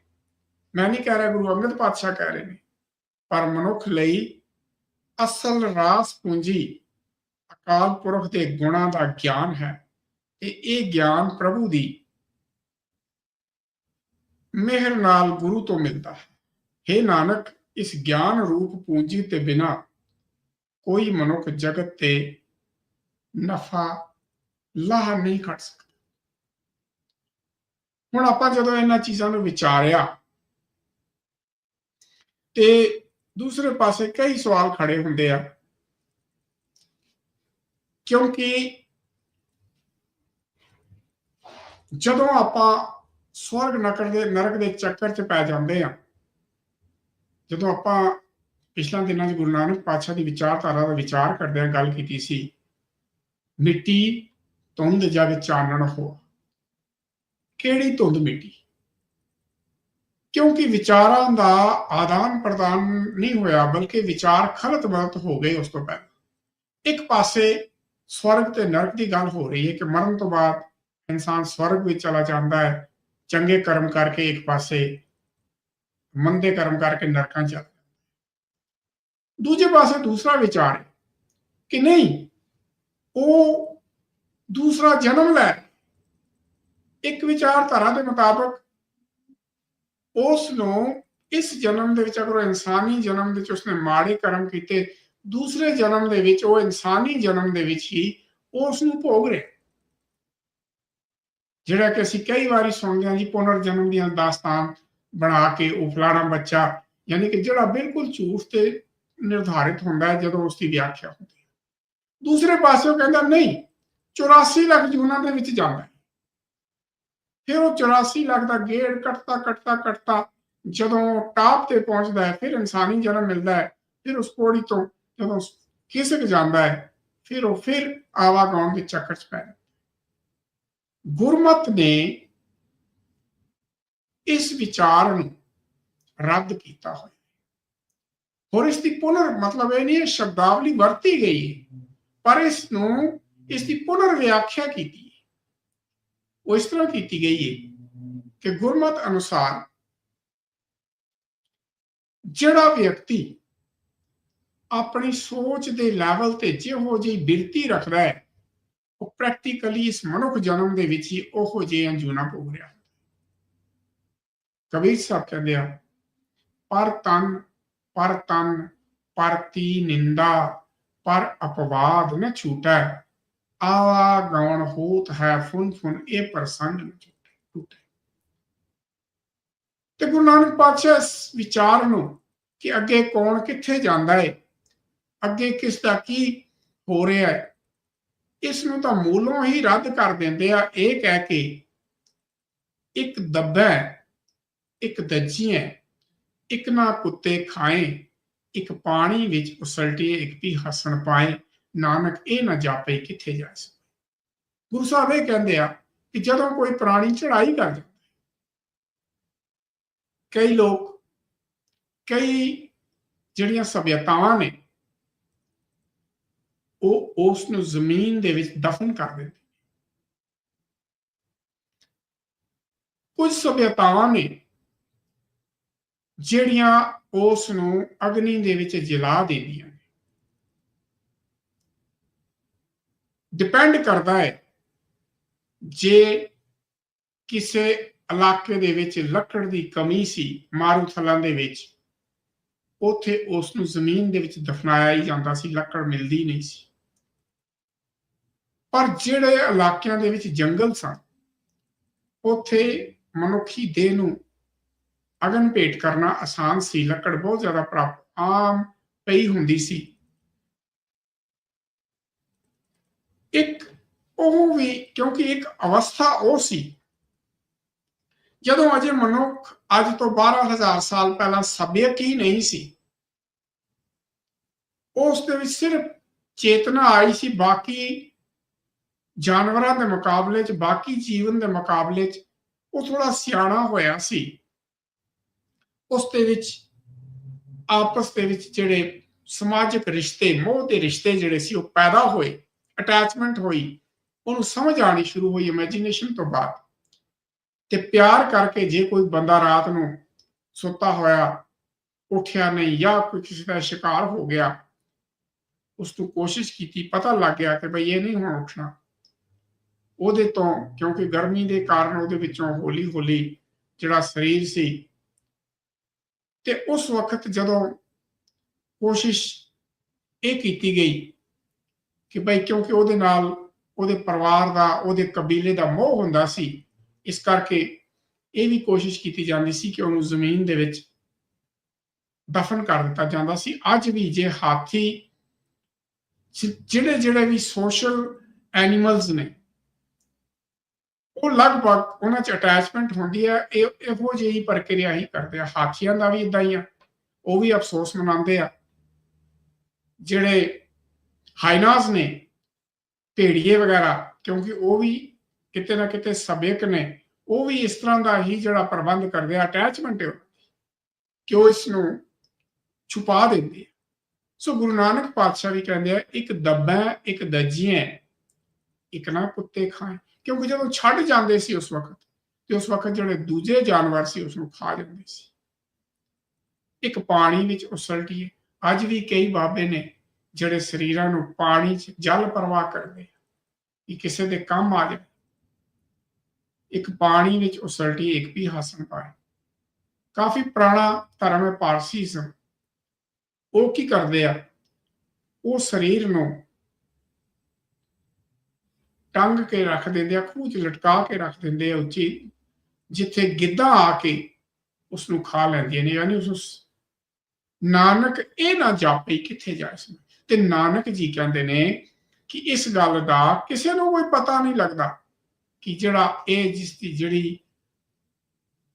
ਮੈਂ ਨਹੀਂ ਕਹਿ ਰਿਹਾ ਗੁਰੂ ਅੰਗਦ ਪਾਤਸ਼ਾਹ ਕਹਿ ਰਹੇ ਨੇ, ਪਰ ਮਨੁੱਖ ਲਈ ਅਸਲ ਰਾਸ ਪੂੰਜੀ ਅਕਾਲ ਪੁਰਖ ਦੇ ਗੁਣਾਂ ਦਾ ਗਿਆਨ ਹੈ ਤੇ ਇਹ ਗਿਆਨ ਪ੍ਰਭੂ ਦੀ ਮਿਹਰ ਨਾਲ ਗੁਰੂ ਤੋਂ ਮਿਲਦਾ ਹੈ। हे ਨਾਨਕ, ਇਸ ਗਿਆਨ ਰੂਪ ਪੂੰਜੀ ਤੇ ਬਿਨਾ ਕੋਈ ਮਨੁੱਖ ਜਗਤ ਤੇ ਨਫਾ ਲਾਹਾ ਨਹੀਂ ਕੱਢ ਸਕਦਾ। ਹੁਣ ਆਪਾਂ ਜਦੋਂ ਇਹਨਾਂ ਚੀਜ਼ਾਂ ਨੂੰ ਵਿਚਾਰਿਆ, ਤੇ ਦੂਸਰੇ ਪਾਸੇ ਕਈ ਸਵਾਲ ਖੜੇ ਹੁੰਦੇ ਆ। ਕਿਉਂਕਿ ਜਦੋਂ ਆਪਾਂ ਸਵਰਗ ਨਰਕ ਦੇ ਨਰਕ ਦੇ ਚੱਕਰ 'ਚ ਪੈ ਜਾਂਦੇ ਆ, ਜਦੋਂ ਆਪਾਂ ਪਿਛਲਾ ਦਿਨਾਂ 'ਚ ਗੁਰੂ ਨਾਨਕ ਪਾਤਸ਼ਾਹ ਦੀ ਵਿਚਾਰਧਾਰਾ ਦਾ ਵਿਚਾਰ ਕਰਦੇ ਆ, ਗੱਲ ਕੀਤੀ ਸੀ, ਮਿੱਟੀ ਧੁੰਦ ਜਗ ਚਾਨਣ ਹੋ ਕਿਹੜੀ ਧੁੰਦ ਮਿੱਟੀ? ਕਿਉਂਕਿ ਵਿਚਾਰਾਂ ਦਾ ਆਦਾਨ ਪ੍ਰਦਾਨ ਨਹੀਂ ਹੋਇਆ, ਬਲਕਿ ਵਿਚਾਰ ਖਲਤ ਮਲਤ ਹੋ ਗਏ ਉਸ ਤੋਂ ਪਹਿਲਾਂ। ਇੱਕ ਪਾਸੇ ਸਵਰਗ ਤੇ ਨਰਕ ਦੀ ਗੱਲ ਹੋ ਰਹੀ ਹੈ ਕਿ ਮਰਨ ਤੋਂ ਬਾਅਦ ਇਨਸਾਨ ਸਵਰਗ ਵਿੱਚ ਚਲਾ ਜਾਂਦਾ ਹੈ। ਚੰਗੇ ਕਰਮ ਕਰਕੇ ਇੱਕ ਪਾਸੇ, ਮੰਦੇ ਕਰਮ ਕਰਕੇ ਨਰਕਾਂ ਚ ਦੂਜੇ ਪਾਸੇ ਦੂਸਰਾ ਵਿਚਾਰ ਹੈ ਕਿ ਨਹੀਂ, ਉਹ ਦੂਸਰਾ ਜਨਮ ਲੈ। ਇੱਕ ਵਿਚਾਰਧਾਰਾ ਦੇ ਮੁਤਾਬਕ ਉਸ ਨੂੰ ਇਸ ਜਨਮ ਦੇ ਵਿੱਚ, ਅਗਰ ਉਹ ਇਨਸਾਨੀ ਜਨਮ ਦੇ ਵਿੱਚ ਉਸਨੇ ਮਾੜੇ ਕਰਮ ਕੀਤੇ, ਦੂਸਰੇ ਜਨਮ ਦੇ ਵਿੱਚ ਉਹ ਇਨਸਾਨੀ ਜਨਮ ਦੇ ਵਿੱਚ ਹੀ ਉਸ ਨੂੰ ਭੋਗ ਰਿਹਾ। ਜਿਹੜਾ ਕਿ ਅਸੀਂ ਕਈ ਵਾਰੀ ਸੁਣਦੇ ਹਾਂ ਜੀ ਪੁਨਰ ਜਨਮ ਦੀਆਂ ਦਾਸਤਾਨ ਬਣਾ ਕੇ ਉਹ ਫਲਾਣਾ ਬੱਚਾ, ਯਾਨੀ ਕਿ ਜਿਹੜਾ ਬਿਲਕੁਲ ਝੂਠ ਤੇ ਨਿਰਧਾਰਿਤ ਹੁੰਦਾ ਹੈ ਜਦੋਂ ਉਸ ਦੀ ਵਿਆਖਿਆ ਹੁੰਦੀ ਹੈ। ਦੂਸਰੇ ਪਾਸੇ ਉਹ ਕਹਿੰਦਾ, ਨਹੀਂ 84 ਲੱਖ ਜੂਨਾਂ ਦੇ ਵਿੱਚ ਜਾਂਦਾ ਹੈ। ਫਿਰ ਉਹ 84 ਲੱਖ ਦਾ ਗੇੜ ਕੱਟਦਾ ਕੱਟਦਾ ਕੱਟਦਾ ਜਦੋਂ ਟਾਪ ਤੇ ਪਹੁੰਚਦਾ ਹੈ, ਫਿਰ ਇਨਸਾਨੀ ਜਨਮ ਮਿਲਦਾ ਹੈ, ਫਿਰ ਉਸ ਕੋੜੀ ਤੋਂ ਜਦੋਂ ਖਿਸਕ ਜਾਂਦਾ ਹੈ, ਫਿਰ ਉਹ ਫਿਰ ਆਵਾਗਾਉਣ ਦੇ ਚੱਕਰ 'ਚ ਪੈ ਜਾਂਦਾ ਗੁਰਮਤ ਨੇ ਇਸ ਵਿਚਾਰ ਨੂੰ ਰੱਦ ਕੀਤਾ ਹੋਇਆ ਹੋਰ ਇਸ ਦੀ ਪੁਨਰ ਮਤਲਬ ਇਹ ਨਹੀਂ ਹੈ, ਸ਼ਬਦਾਵਲੀ ਵਰਤੀ ਗਈ ਹੈ, ਪਰ ਇਸ ਨੂੰ ਇਸ ਦੀ ਪੁਨਰ ਵਿਆਖਿਆ ਕੀਤੀ। ਹੈ ਉਹ ਇਸ ਤਰ੍ਹਾਂ ਕੀਤੀ ਗਈ ਹੈ ਕਿ ਗੁਰਮਤ ਅਨੁਸਾਰ ਜਿਹੜਾ ਵਿਅਕਤੀ ਆਪਣੀ ਸੋਚ ਦੇ ਲੈਵਲ ਤੇ ਜਿਹੋ ਜਿਹੀ ਬਿਰਤੀ ਰੱਖਦਾ ਹੈ, ਉਹ ਪ੍ਰੈਕਟੀਕਲੀ ਇਸ ਮਨੁੱਖ ਜਨਮ ਦੇ ਵਿੱਚ ਹੀ ਉਹੋ ਜਿਹਾ ਅੰਜੂਨਾ ਭੋਗ ਰਿਹਾ। ਕਬੀਰ ਸਾਹਿਬ ਕਹਿੰਦੇ ਆ, ਪਰ ਤਨ ਪਰ ਤਨ ਪਰਤੀ ਨਿੰਦਾ, ਪਰ ਅਪਵਾਦ ਨ ਛੂਟੈ ਆਵਾ ਗਾਉਣ ਹੋਤ ਹੈ ਫੁਨ ਫੁਨ ਇਹ ਪ੍ਰਸੰਗ ਨ ਟੁੱਟੇ ਤੇ ਗੁਰੂ ਨਾਨਕ ਪਾਤਸ਼ਾਹ ਇਸ ਵਿਚਾਰ ਨੂੰ ਕਿ ਅੱਗੇ ਕੌਣ ਕਿੱਥੇ ਜਾਂਦਾ ਹੈ ਅੱਗੇ ਕਿਸ ਦਾ ਕੀ ਹੋ ਰਿਹਾ ਹੈ ਇਸ ਨੂੰ ਤਾਂ ਮੂਲੋਂ ਹੀ ਰੱਦ ਕਰ ਦਿੰਦੇ ਆ ਇਹ ਕਹਿ ਕੇ ਇੱਕ ਦੱਬਾ ਇੱਕ ਦੱਜੀ ਹੈ ਇੱਕ ਨਾ ਕੁੱਤੇ ਖਾਏ ਇੱਕ ਪਾਣੀ ਵਿੱਚ ਉਸਲਟੀਏ ਇੱਕ ਵੀ ਹਸਣ ਪਾਏ ਨਾਨਕ ਇਹ ਨਾ ਜਾਪੇ ਕਿੱਥੇ ਜਾ ਸਕੇ ਗੁਰੂ ਸਾਹਿਬ ਇਹ ਕਹਿੰਦੇ ਆ ਕਿ ਜਦੋਂ ਕੋਈ ਪ੍ਰਾਣੀ ਚੜਾਈ ਕਰ ਜਾਂਦਾ ਕਈ ਲੋਕ, ਕਈ ਜਿਹੜੀਆਂ ਸਭਿਅਤਾਵਾਂ ਨੇ, ਉਹ ਉਸ ਨੂੰ ਜ਼ਮੀਨ ਦੇ ਵਿੱਚ ਦਫਨ ਕਰ ਦਿੰਦੇ ਕੁਝ ਸਭਿਅਤਾਵਾਂ ਨੇ ਜਿਹੜੀਆਂ ਉਸ ਨੂੰ ਅਗਨੀ ਦੇ ਵਿੱਚ ਜਲਾ ਦਿੰਦੀਆਂ ਨੇ ਡਿਪੈਂਡ ਕਰਦਾ ਹੈ ਜੇ ਕਿਸੇ ਇਲਾਕੇ ਦੇ ਵਿੱਚ ਲੱਕੜ ਦੀ ਕਮੀ ਸੀ ਮਾਰੂਥਲਾਂ ਦੇ ਵਿੱਚ, ਉੱਥੇ ਉਸ ਨੂੰ ਜ਼ਮੀਨ ਦੇ ਵਿੱਚ ਦਫਨਾਇਆ ਹੀ ਜਾਂਦਾ ਸੀ, ਲੱਕੜ ਮਿਲਦੀ ਨਹੀਂ ਸੀ। ਪਰ ਜਿਹੜੇ ਇਲਾਕਿਆਂ ਦੇ ਵਿੱਚ ਜੰਗਲ ਸਨ, ਉੱਥੇ ਮਨੁੱਖੀ ਦੇਹ ਨੂੰ ਅਗਨ ਭੇਟ ਕਰਨਾ ਆਸਾਨ ਸੀ, ਲੱਕੜ ਬਹੁਤ ਜ਼ਿਆਦਾ ਪ੍ਰਾਪਤ ਆਮ ਪਈ ਹੁੰਦੀ ਸੀ। ਇੱਕ ਉਹ ਵੀ ਕਿਉਂਕਿ ਇੱਕ ਅਵਸਥਾ ਉਹ ਸੀ। ਜਦੋਂ ਅਜੇ ਮਨੁੱਖ ਅੱਜ ਤੋਂ 12000 ਸਾਲ ਪਹਿਲਾਂ ਸਭਿਅਕ ਹੀ ਨਹੀਂ ਸੀ, ਉਸ ਦੇ ਵਿੱਚ ਸਿਰਫ ਚੇਤਨਾ ਆਈ ਸੀ, ਬਾਕੀ ਜਾਨਵਰਾਂ ਦੇ ਮੁਕਾਬਲੇ 'ਚ, ਬਾਕੀ ਜੀਵਨ ਦੇ ਮੁਕਾਬਲੇ 'ਚ ਉਹ ਥੋੜਾ ਸਿਆਣਾ ਹੋਇਆ ਸੀ। ਉਸ ਦੇ ਵਿੱਚ ਆਪਸ ਦੇ ਵਿੱਚ ਜਿਹੜੇ ਸਮਾਜਿਕ ਰਿਸ਼ਤੇ, ਮੋਹ ਦੇ ਰਿਸ਼ਤੇ ਜਿਹੜੇ ਸੀ ਉਹ ਪੈਦਾ ਹੋਏ। ਅਟੈਚਮੈਂਟ ਹੋਈ, ਉਹਨੂੰ ਸਮਝ ਆਣੀ ਸ਼ੁਰੂ ਹੋਈ ਇਮੇਜਿਨੇਸ਼ਨ ਤੋਂ ਬਾਅਦ। ਤੇ ਪਿਆਰ ਕਰਕੇ ਜੇ ਕੋਈ ਬੰਦਾ ਰਾਤ ਨੂੰ ਸੁੱਤਾ ਹੋਇਆ, ਉੱਠਿਆ ਨਹੀਂ ਜਾਂ ਕੋਈ ਕਿਸੇ ਦਾ ਸ਼ਿਕਾਰ ਹੋ ਗਿਆ, ਉਸ ਨੂੰ ਕੋਸ਼ਿਸ਼ ਕੀਤੀ, ਪਤਾ ਲੱਗ ਗਿਆ ਕਿ ਭਈ ਇਹ ਨਹੀਂ ਹੁਣ ਉੱਠਣਾ। ਉਹਦੇ ਤੋਂ, ਕਿਉਂਕਿ ਗਰਮੀ ਦੇ ਕਾਰਨ ਉਹਦੇ ਵਿੱਚੋਂ ਹੌਲੀ ਹੌਲੀ ਜਿਹੜਾ ਸਰੀਰ ਸੀ, ਤੇ ਉਸ ਵਕਤ ਜਦੋਂ ਕੋਸ਼ਿਸ਼ ਇਹ ਕੀਤੀ ਗਈ ਕਿ ਭਈ ਕਿਉਂਕਿ ਉਹਦੇ ਨਾਲ ਉਹਦੇ ਪਰਿਵਾਰ ਦਾ, ਉਹਦੇ ਕਬੀਲੇ ਦਾ ਮੋਹ ਹੁੰਦਾ ਸੀ, ਇਸ ਕਰਕੇ ਇਹ ਵੀ ਕੋਸ਼ਿਸ਼ ਕੀਤੀ ਜਾਂਦੀ ਸੀ ਕਿ ਉਹਨੂੰ ਜ਼ਮੀਨ ਦੇ ਵਿੱਚ ਦਫਨ ਕਰ ਦਿੱਤਾ ਜਾਂਦਾ ਸੀ। ਅੱਜ ਵੀ ਜੇ ਹਾਥੀ ਜਿਹੜੇ ਜਿਹੜੇ ਵੀ ਸੋਸ਼ਲ ਐਨੀਮਲਸ ਨੇ, ਉਹ ਲਗਭਗ ਉਹਨਾਂ 'ਚ ਅਟੈਚਮੈਂਟ ਹੁੰਦੀ ਹੈ, ਇਹ, ਇਹੋ ਜਿਹੀ ਪ੍ਰਕਿਰਿਆ ਹੀ ਕਰਦੇ ਆ। ਹਾਥੀਆਂ ਦਾ ਵੀ ਇਦਾਂ ਹੀ ਆ। ਉਹ ਵੀ ਅਫਸੋਸ ਮਨਾਉਂਦੇ ਆ। ਜਿਹੜੇ ਹਾਈਨਾਸ ਨੇ ਭੇੜੀਏ ਵਗੈਰਾ, ਕਿਉਂਕਿ ਉਹ ਵੀ ਕਿਤੇ ਨਾ ਕਿਤੇ ਸਭਿਅਕ ਨੇ, ਉਹ ਵੀ ਇਸ ਤਰ੍ਹਾਂ ਦਾ ਹੀ ਜਿਹੜਾ ਪ੍ਰਬੰਧ ਕਰਦੇ ਆ ਅਟੈਚਮੈਂਟ ਕਿ ਉਹ ਇਸ ਨੂੰ ਛੁਪਾ ਦਿੰਦੇ ਸੋ ਗੁਰੂ ਨਾਨਕ ਪਾਤਸ਼ਾਹ ਵੀ ਕਹਿੰਦੇ ਆ, ਇੱਕ ਦੱਬਾ, ਇੱਕ ਦੱਜੀਆਂ ਇੱਕ ਨਾ ਕੁੱਤੇ ਖਾਏ ਕਿਉਂਕਿ ਜਦੋਂ ਛੱਡ ਜਾਂਦੇ ਸੀ ਉਸ ਵਕਤ, ਤੇ ਉਸ ਵਕਤ ਜਿਹੜੇ ਦੂਜੇ ਜਾਨਵਰ ਸੀ ਉਸ ਨੂੰ ਖਾ ਜਾਂਦੇ ਸੀ। ਇੱਕ ਪਾਣੀ ਵਿੱਚ ਉਸਲਟੀਏ। ਅੱਜ ਵੀ ਕਈ ਬਾਬੇ ਨੇ ਜਿਹੜੇ ਸਰੀਰਾਂ ਨੂੰ ਪਾਣੀ 'ਚ ਜਲ ਪ੍ਰਵਾਹ ਕਰਦੇ ਕਿ ਕਿਸੇ ਦੇ ਕੰਮ ਆ ਜਾਵੇ, ਇੱਕ ਪਾਣੀ ਵਿੱਚ ਉਸਲਟੀ ਇੱਕ ਵੀ ਹਸਨ ਪਾਏ। ਕਾਫੀ ਪੁਰਾਣਾ ਧਰਮ ਹੈ ਪਾਰਸੀਜ਼ਮ। ਉਹ ਕੀ ਕਰਦੇ ਆ? ਉਹ ਸਰੀਰ ਨੂੰ ਟੰਗ ਕੇ ਰੱਖ ਦਿੰਦੇ ਆ, ਖੂਹ 'ਚ ਲਟਕਾ ਕੇ ਰੱਖ ਦਿੰਦੇ ਆ ਉੱਚੀ, ਜਿੱਥੇ ਗਿੱਧਾ ਆ ਕੇ ਉਸ ਨੂੰ ਖਾ ਲੈਂਦੀਆਂ ਨੇ, ਯਾਨੀ ਉਸ ਨਾਨਕ ਇਹ ਨਾ ਜਾਪੇ ਕਿੱਥੇ ਜਾ ਇਸ ਤੇ ਨਾਨਕ ਜੀ ਕਹਿੰਦੇ ਨੇ ਕਿ ਇਸ ਗੱਲ ਦਾ ਕਿਸੇ ਨੂੰ ਕੋਈ ਪਤਾ ਨਹੀਂ ਲੱਗਦਾ ਕਿ ਜਿਹੜਾ ਇਹ ਜਿਸ ਦੀ ਜਿਹੜੀ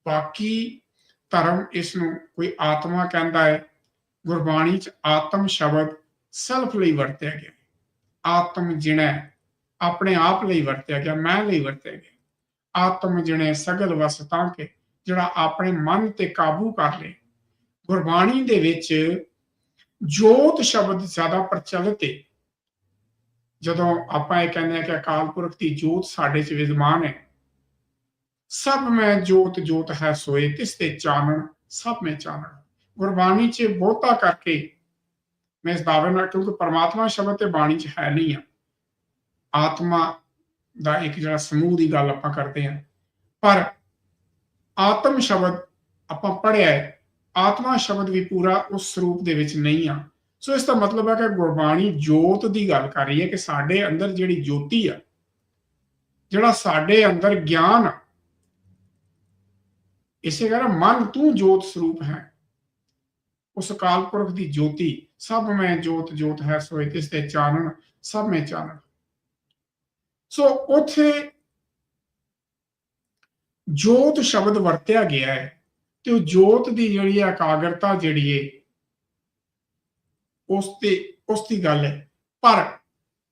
ਬਾਕੀ ਧਰਮ ਇਸ ਨੂੰ ਕੋਈ ਆਤਮਾ ਕਹਿੰਦਾ ਹੈ, ਗੁਰਬਾਣੀ ਚ ਆਤਮ ਸ਼ਬਦ ਸੈਲਫ ਲਈ ਵਰਤਿਆ ਗਿਆ। ਆਤਮ ਜਿਣਾ ਆਪਣੇ ਆਪ ਲਈ ਵਰਤਿਆ ਗਿਆ, ਮੈਂ ਲਈ ਵਰਤਿਆ ਗਿਆ। ਆਤਮ ਜਿਣੇ ਸਗਲ ਵਸ ਤਾਂ ਕੇ, ਜਿਹੜਾ ਆਪਣੇ ਮਨ ਤੇ ਕਾਬੂ ਕਰ ਲੇ। ਗੁਰਬਾਣੀ ਦੇ ਵਿੱਚ ਜੋਤ ਸ਼ਬਦ ਜ਼ਿਆਦਾ ਪ੍ਰਚਲਿਤ ਹੈ ਜਦੋਂ ਆਪਾਂ ਇਹ ਕਹਿੰਦੇ ਆ ਕਿ ਅਕਾਲ ਪੁਰਖ ਦੀ ਜੋਤ ਸਾਡੇ 'ਚ ਵਿਦਮਾਨ ਹੈ ਸਭ ਮੈਂ ਜੋਤ ਜੋਤ ਹੈ ਸੋਏ, ਤਿਸ ਤੇ ਚਾਨਣ, ਸਭ ਮੈਂ ਚਾਨਣ। ਗੁਰਬਾਣੀ 'ਚ ਬਹੁਤਾ ਕਰਕੇ ਮੈਂ ਇਸ ਦਾਅਵੇ ਨਾਲ ਕਿਉਂਕਿ ਪਰਮਾਤਮਾ ਸ਼ਬਦ ਤੇ ਬਾਣੀ 'ਚ ਹੈ ਨਹੀਂ ਆ। ਆਤਮਾ ਦਾ ਇੱਕ ਜਿਹੜਾ ਸਮੂਹ ਦੀ ਗੱਲ ਆਪਾਂ ਕਰਦੇ ਹਾਂ। ਪਰ ਆਤਮ ਸ਼ਬਦ ਆਪਾਂ ਪੜਿਆ ਹੈ ਆਤਮਾ ਸ਼ਬਦ ਵੀ ਪੂਰਾ ਉਸ ਸਰੂਪ ਦੇ ਵਿੱਚ ਨਹੀਂ ਆ। ਸੋ ਇਸ ਦਾ ਮਤਲਬ ਹੈ ਕਿ ਗੁਰਬਾਣੀ ਜੋਤ ਦੀ ਗੱਲ ਕਰ ਰਹੀ ਹੈ ਕਿ ਸਾਡੇ ਅੰਦਰ ਜਿਹੜੀ ਜੋਤੀ ਆ, ਜਿਹੜਾ ਸਾਡੇ ਅੰਦਰ ਗਿਆਨ ਆ, ਇਸੇ ਕਰ ਮਨ ਤੂੰ ਜੋਤ ਸਰੂਪ ਹੈ। ਉਸ ਅਕਾਲ ਪੁਰਖ ਦੀ ਜੋਤੀ, ਸਭ ਮੈਂ ਜੋਤ ਜੋਤ ਹੈ, ਸੋਏ ਤਿਸ ਤੇ ਚਾਨਣ, ਸਭ ਮੈਂ ਚਾਨਣ। ਸੋ ਉਥੇ ਜੋਤ ਸ਼ਬਦ ਵਰਤਿਆ ਗਿਆ ਹੈ। ਤੇ ਉਹ ਜੋਤ ਦੀ ਜਿਹੜੀ ਇਕਾਗਰਤਾ ਜਿਹੜੀ ਹੈ ਉਸ ਤੇ, ਉਸ ਦੀ ਗੱਲ ਹੈ। ਪਰ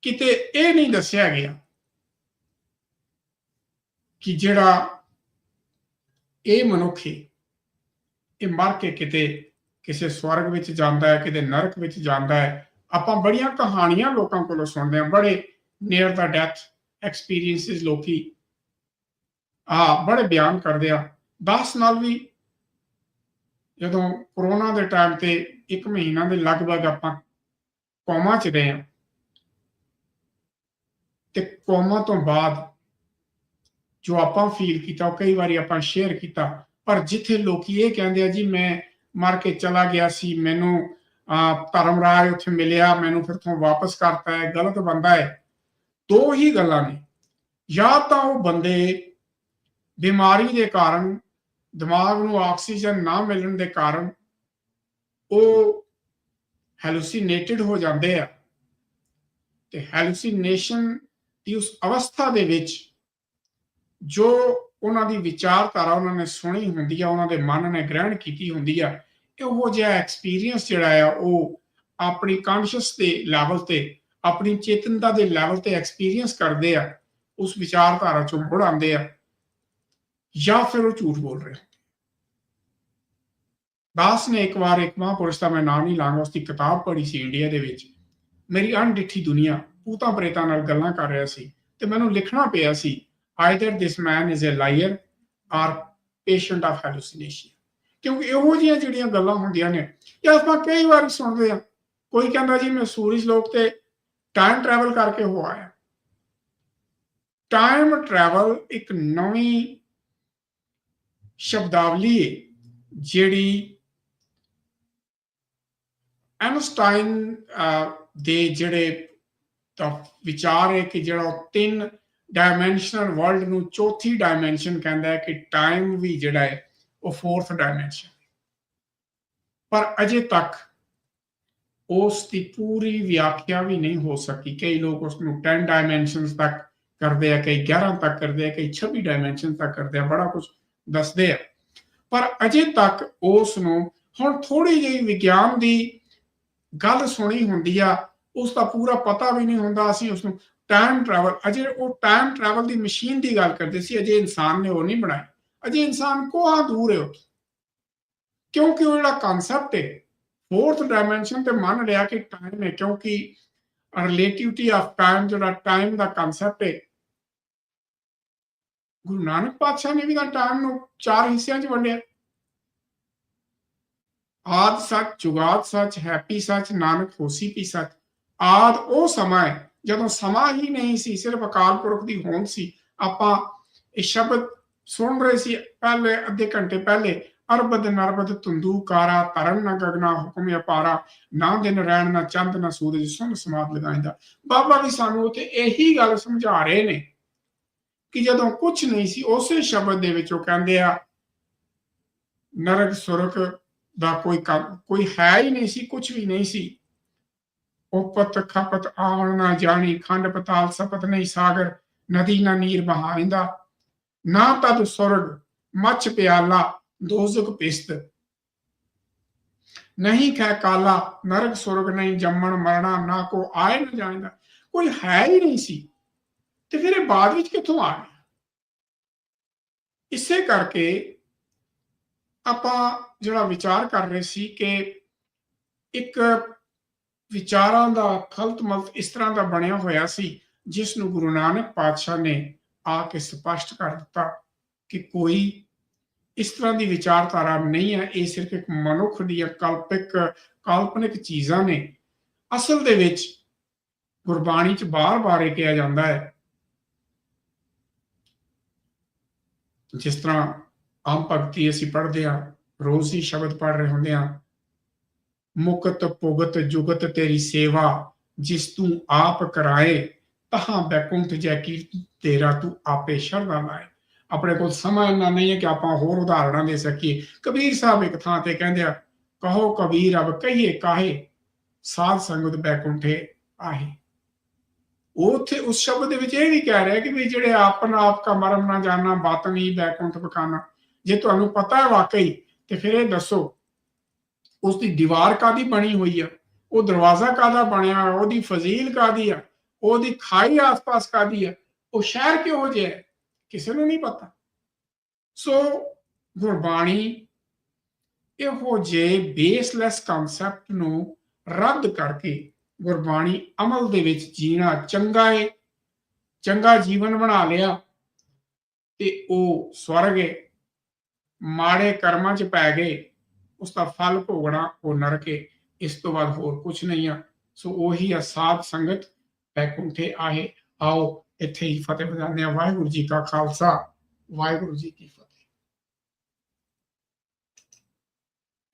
ਕਿਤੇ ਇਹ ਨਹੀਂ ਦੱਸਿਆ ਗਿਆ ਕਿ ਜਿਹੜਾ ਇਹ ਮਨੁੱਖ ਹੈ ਇਹ ਮਰ ਕੇ ਕਿਤੇ ਕਿਸੇ ਸਵਰਗ ਵਿੱਚ ਜਾਂਦਾ ਹੈ, ਕਿਤੇ ਨਰਕ ਵਿੱਚ ਜਾਂਦਾ ਹੈ। ਆਪਾਂ ਬੜੀਆਂ ਕਹਾਣੀਆਂ ਲੋਕਾਂ ਕੋਲੋਂ ਸੁਣਦੇ ਹਾਂ, ਬੜੇ ਨੀਅਰ ਦਾ ਡੈਥ ਐਕਸਪੀਰੀਐਂਸਸ ਲੋਕੀ ਆ ਬੜੇ ਬਿਆਨ ਕਰਦੇ ਆ। ਦਾਸ ਨਾਲ ਵੀ ਜਦੋਂ ਕਰੋਨਾ ਦੇ ਟਾਈਮ ਤੇ ਇੱਕ ਮਹੀਨਾ ਦੇ ਲਗਭਗ ਆਪਾਂ ਕੋਮਾ ਚ ਰਹੇ ਆ ਤੇ ਕੋਮਾ ਤੋਂ ਬਾਅਦ ਜੋ ਆਪਾਂ ਫੀਲ ਕੀਤਾ, ਉਹ ਕਈ ਵਾਰੀ ਆਪਾਂ ਸ਼ੇਅਰ ਕੀਤਾ, ਪਰ ਜਿੱਥੇ ਲੋਕੀ ਇਹ ਕਹਿੰਦੇ ਆ ਜੀ, ਮੈਂ ਮਰ ਕੇ ਚਲਾ ਗਿਆ ਸੀ, ਮੈਨੂੰ ਧਰਮ ਰਾਜ ਉੱਥੇ ਮਿਲਿਆ, ਮੈਨੂੰ ਫਿਰ ਤੋਂ ਵਾਪਸ ਕਰਤਾ ਹੈ, ਗਲਤ ਬੰਦਾ ਹੈ, ਦੋ ਹੀ ਗੱਲਾਂ ਨੇ। ਜਾਂ ਤਾਂ ਉਹ ਬੰਦੇ ਬਿਮਾਰੀ ਦੇ ਕਾਰਨ ਦਿਮਾਗ ਨੂੰ ਆਕਸੀਜਨ ਨਾ ਮਿਲਣ ਦੇ ਕਾਰਨ ਉਹ ਹੈਲੂਸੀਨੇਟਡ ਹੋ ਜਾਂਦੇ ਆ। ਤੇ ਹੈਲੂਸੀਨੇਸ਼ਨ ਦੀ ਉਸ ਅਵਸਥਾ ਦੇ ਵਿੱਚ ਜੋ ਉਹਨਾਂ ਦੀ ਵਿਚਾਰਧਾਰਾ ਉਹਨਾਂ ਨੇ ਸੁਣੀ ਹੁੰਦੀ ਆ, ਉਹਨਾਂ ਦੇ ਮਨ ਨੇ ਗ੍ਰਹਿਣ ਕੀਤੀ ਹੁੰਦੀ ਆ, ਇਹੋ ਜਿਹਾ ਐਕਸਪੀਰੀਅੰਸ ਜਿਹੜਾ ਆ, ਉਹ ਆਪਣੀ ਕੌਨਸ਼ੀਅਸ ਦੇ ਲੈਵਲ ਤੇ, ਆਪਣੀ ਚੇਤਨਤਾ ਦੇ ਲੈਵਲ ਤੇ ਐਕਸਪੀਰੀਅੰਸ ਕਰਦੇ ਆ, ਉਸ ਵਿਚਾਰਧਾਰਾ ਚੋਂ ਮੁੜ ਆਉਂਦੇ ਆ। ਜਾਂ ਫਿਰ ਉਹ ਝੂਠ ਬੋਲ ਰਹੇ। ਦਾਸ ਨੇ ਇੱਕ ਵਾਰ ਇੱਕ ਮਹਾਂਪੁਰਸ਼ ਦਾ ਮੈਂ ਨਾਮ ਨਹੀਂ ਲਾਂਗਾ ਉਸ ਦੀ ਕਿਤਾਬ ਪੜ੍ਹੀ ਸੀ ਇੰਡੀਆ ਦੇ ਵਿੱਚ। ਮੇਰੀ ਅਣਡਿੱਠੀ ਦੁਨੀਆ ਪੂਤਾ ਪ੍ਰੇਤਾਂ ਨਾਲ ਗੱਲਾਂ ਕਰ ਰਿਹਾ ਸੀ ਤੇ ਮੈਨੂੰ ਲਿਖਣਾ ਪਿਆ ਸੀ either this man is a liar or patient of hallucination ਕਿਉਂਕਿ ਇਹੋ ਜਿਹੀਆਂ ਜਿਹੜੀਆਂ ਗੱਲਾਂ ਹੁੰਦੀਆਂ ਨੇ, ਇਹ ਆਪਾਂ ਕਈ ਵਾਰ ਸੁਣਦੇ ਆ ਕੋਈ ਕਹਿੰਦਾ ਜੀ, ਮੈਂ ਸੂਰਜ ਲੋਕ ਤੇ ਟਾਈਮ ਟਰੈਵਲ ਕਰਕੇ ਹੋ ਆਇਆ। ਟਾਈਮ ਟਰੈਵਲ ਇੱਕ ਨਵੀਂ ਸ਼ਬਦਾਵਲੀ ਜਿਹੜੀ ਐਨਸਟਾਈਨ ਦੇ ਜਿਹੜੇ ਤਾਂ ਵਿਚਾਰ ਹੈ ਕਿ ਜਿਹੜਾ ਤਿੰਨ ਡਾਈਮੈਂਸ਼ਨਲ ਵਰਲਡ ਨੂੰ ਚੌਥੀ ਡਾਈਮੈਂਸ਼ਨ ਕਹਿੰਦਾ ਹੈ ਕਿ ਟਾਈਮ ਵੀ ਜਿਹੜਾ ਹੈ ਉਹ ਫੋਰਥ ਡਾਈਮੈਂਸ਼ਨ ਪਰ ਅਜੇ ਤੱਕ ਉਸ ਦੀ ਪੂਰੀ ਵਿਆਖਿਆ ਵੀ ਨਹੀਂ ਹੋ ਸਕੀ। ਕਈ ਲੋਕ ਉਸ ਨੂੰ 10 ਡਾਈਮੈਂਸ਼ਨਸ ਤੱਕ ਕਰਦੇ ਆ, ਕਈ 11 ਤੱਕ ਕਰਦੇ ਆ, ਕਈ 26 ਡਾਈਮੈਂਸ਼ਨ ਤੱਕ ਕਰਦੇ ਆ, ਬੜਾ ਕੁਝ ਦੱਸਦੇ ਆ। ਪਰ ਅਜੇ ਤੱਕ ਉਸ ਨੂੰ ਹੁਣ ਥੋੜੀ ਜਿਹੀ ਵਿਗਿਆਨ ਦੀ ਗੱਲ ਸੁਣੀ ਹੁੰਦੀ ਆ, ਉਸ ਦਾ ਪੂਰਾ ਪਤਾ ਵੀ ਨਹੀਂ ਹੁੰਦਾ। ਅਸੀਂ ਉਸ ਨੂੰ ਟਾਈਮ ਟਰੈਵਲ ਅਜੇ ਉਹ ਟਾਈਮ ਟਰੈਵਲ ਦੀ ਮਸ਼ੀਨ ਦੀ ਗੱਲ ਕਰਦੇ ਸੀ, ਅਜੇ ਇਨਸਾਨ ਨੇ ਉਹ ਨਹੀਂ ਬਣਾਈ ਅਜੇ ਇਨਸਾਨ ਕੋਹਾ ਦੂਰ ਹੈ ਕਿਉਂਕਿ ਉਹ ਜਿਹੜਾ ਕਨਸੈਪਟ ਹੈ ਫੋਰਥ ਡਾਈਮੈਂਸ਼ਨ ਤੇ ਮੰਨ ਲਿਆ ਕਿ ਟਾਈਮ ਹੈ, ਕਿਉਂਕਿ ਰਿਲੇਟੀਵਿਟੀ ਆਫ ਟਾਈਮ ਜਿਹੜਾ ਟਾਈਮ ਦਾ ਕਨਸੈਪਟ ਹੈ ਗੁਰੂ ਨਾਨਕ ਪਾਤਸ਼ਾਹ ਨੇ ਵੀ ਤਾਂ ਟਾਈਮ ਨੂੰ ਚਾਰ ਹਿੱਸਿਆਂ 'ਚ ਵੰਡਿਆ। ਆਦ ਸੱਚ, ਜੁਗਾਦ ਸੱਚ, ਹੈਪੀ ਸੱਚ, ਨਾਨਕ ਹੋਸੀ ਪੀ ਸੱਚ। ਆਦ ਉਹ ਸਮਾਂ ਹੈ, ਜਦੋਂ ਸਮਾਂ ਹੀ ਨਹੀਂ ਸੀ, ਸਿਰਫ ਅਕਾਲ ਪੁਰਖ ਦੀ ਹੋਂਦ ਸੀ। ਆਪਾਂ ਇਹ ਸ਼ਬਦ ਸੁਣ ਰਹੇ ਸੀ ਪਹਿਲੇ, ਅੱਧੇ ਘੰਟੇ ਪਹਿਲੇ, ਅਰਬਦ ਨਰਬਦ ਤੁੰਦੂ ਕਾਰਾ ਤਰਨ ਨਾ ਗਗਨਾ, ਹੁਕਮ ਅਪਾਰਾ ਨਾ ਦਿਨ ਰਹਿਣ ਨਾ ਚੰਦ, ਨਾ ਸੂਰਜ ਸੁਨ ਸਮਾਦ ਲਗਾਇਂਦਾ। ਬਾਬਾ ਵੀ ਸਾਨੂੰ ਉਤੇ ਇਹੀ ਗੱਲ ਸਮਝਾ ਰਹੇ ਨੇ। ਕਿ ਜਦੋਂ ਕੁਝ ਨਹੀਂ ਸੀ, ਉਸੇ ਸ਼ਬਦ ਦੇ ਵਿੱਚ ਉਹ ਕਹਿੰਦੇ ਆ, ਨਰਕ ਸੁਰਗ ਦਾ ਕੋਈ ਕੋਈ ਹੈ ਹੀ ਨਹੀਂ ਸੀ ਕੁਝ ਵੀ ਨਹੀਂ ਸੀ। ਉਪਤ ਖਪਤ ਆਵਣ ਨਾ ਜਾਣੀ, ਖੰਡ ਪਤਾਲ ਸਪਤ ਨਹੀਂ, ਸਾਗਰ ਨਦੀ ਨਾ ਨੀਰ ਬਹਾਇਂਦਾ। ਨਾ ਤਦ ਸੁਰਗ ਮੱਛ ਪਿਆਲਾ ਦੋਜ਼ਕ ਪਿਸਤ। ਨਹੀਂ ਖੈ ਕਾਲਾ, ਨਰਕ ਸੁਰਗ ਨਹੀਂ ਜੰਮਣ ਮਰਣਾ, ਨਾ ਕੋ ਆਏ ਨਾ ਜਾਣਦਾ ਕੋਈ ਹੈ ਹੀ ਨਹੀਂ ਸੀ। ਤੇ ਫਿਰ ਇਹ ਬਾਅਦ ਵਿੱਚ ਕਿੱਥੋਂ ਆ ਗਿਆ? ਇਸੇ ਕਰਕੇ ਆਪਾਂ ਜਿਹੜਾ ਵਿਚਾਰ ਕਰ ਰਹੇ ਸੀ ਕਿ ਇੱਕ ਵਿਚਾਰਾਂ ਦਾ ਖਲਤਮਲਤ ਇਸ ਤਰ੍ਹਾਂ ਦਾ ਬਣਿਆ ਹੋਇਆ ਸੀ, ਜਿਸ ਨੂੰ ਗੁਰੂ ਨਾਨਕ ਪਾਤਸ਼ਾਹ ਨੇ ਆ ਕੇ ਸਪਸ਼ਟ ਕਰ ਦਿੱਤਾ ਕਿ ਕੋਈ ਇਸ ਤਰ੍ਹਾਂ ਦੀ ਵਿਚਾਰਧਾਰਾ ਨਹੀਂ ਹੈ। ਇਹ ਸਿਰਫ ਇੱਕ ਮਨੁੱਖ ਦੀਆਂ ਕਲਪਿਕ, ਕਾਲਪਨਿਕ ਚੀਜ਼ਾਂ ਨੇ। ਅਸਲ ਦੇ ਵਿੱਚ ਗੁਰਬਾਣੀ ਚ ਬਾਰ-ਬਾਰ ਇਹ ਕਿਹਾ ਜਾਂਦਾ ਹੈ ਜਿਸ ਤਰ੍ਹਾਂ ਆਮ ਭਗਤੀ ਅਸੀਂ ਪੜ੍ਹਦੇ ਆ ਰੋਜ਼ ਹੀ ਸ਼ਬਦ ਪੜ੍ਹ ਰਹੇ ਹੁੰਦੇ ਆ ਮੁਕਤ ਪੁਗਤ ਜੁਗਤ ਤੇਰੀ ਸੇਵਾ ਜਿਸ ਤੂੰ ਆਪ ਕਰਾਏ, ਤਹਾਂ ਬੈਕੁੰਠ ਜੈ ਕੀਰਤ, ਤੇਰਾ ਤੂੰ ਆਪੇ ਸ਼ਰਧਾ ਲਾਏ। ਆਪਣੇ ਕੋਲ ਸਮਾਂ ਇੰਨਾ ਨਹੀਂ ਹੈ ਕਿ ਆਪਾਂ ਹੋਰ ਉਦਾਹਰਣਾਂ ਦੇ ਸਕੀਏ। ਕਬੀਰ ਸਾਹਿਬ ਇੱਕ ਥਾਂ ਤੇ ਕਹਿੰਦੇ ਆ, ਕਹੋ ਕਬੀਰ, ਅਬ ਕਹੀਏ ਕਾਹੇ, ਸਾਧ ਸੰਗਤ ਬੈਕੁੰਠੇ ਆਹੇ। ਉਹ ਉੱਥੇ ਉਸ ਸ਼ਬਦ ਦੇ ਵਿੱਚ ਇਹ ਵੀ ਕਹਿ ਰਿਹਾ ਕਿ ਵੀ ਜਿਹੜੇ ਆਪਨ ਆਪ ਕਾ ਮਰਮ ਨਾ ਜਾਣਾ ਬਾਤਨ ਹੀ ਬੈਕੁੰਠ ਪਕਾਣਾ ਜੇ ਤੁਹਾਨੂੰ ਪਤਾ ਹੈ ਵਾਕਈ, ਤੇ ਫਿਰ ਇਹ ਦੱਸੋ ਉਸ ਦੀ ਦੀਵਾਰ ਕਾਦੀ ਬਣੀ ਹੋਈ ਆ? ਉਹ ਦਰਵਾਜ਼ਾ ਕਾਦਾ ਬਣਿਆ? ਹੋਇਆ ਉਹਦੀ ਫਜ਼ੀਲ ਕਾਦੀ ਆ? ਉਹਦੀ ਖਾਈ ਆਸ-ਪਾਸ ਕਾਦੀ ਆ? ਉਹ ਸ਼ਹਿਰ ਕਿਹੋ ਜਿਹਾ ਹੈ? ਕਿਸੇ ਨੂੰ ਨਹੀਂ ਪਤਾ। ਸੋ ਗੁਰਬਾਣੀ ਇਹੋ ਜੇ ਬੇਸਲੈਸ ਕਨਸੈਪਟ ਨੂੰ ਰੱਦ ਕਰਕੇ ਗੁਰਬਾਣੀ ਅਮਲ ਦੇ ਵਿੱਚ ਜੀਣਾ ਚੰਗਾ ਹੈ ਚੰਗਾ ਜੀਵਨ ਬਣਾ ਲਿਆ ਤੇ ਉਹ ਸਵਰਗ ਹੈ ਮਾੜੇ ਕਰਮਾਂ 'ਚ ਪੈ ਗਏ ਉਸ ਦਾ ਫਲ ਭੋਗਣਾ ਉਹ ਨਰਕ ਹੈ ਇਸ ਤੋਂ ਬਾਅਦ ਹੋਰ ਕੁਝ ਨਹੀਂ ਆ। ਸੋ ਉਹੀ ਆ ਸਾਧ ਸੰਗਤ, ਬੈਕੁੰਠੇ ਆਏ। ਆਓ, ਇੱਥੇ ਹੀ ਫਤਿਹ ਬਜਾਉਂਦੇ ਆ ਵਾਹਿਗੁਰੂ ਜੀ ਕਾ ਖਾਲਸਾ, ਵਾਹਿਗੁਰੂ ਜੀ ਕੀ ਫਤਿਹ।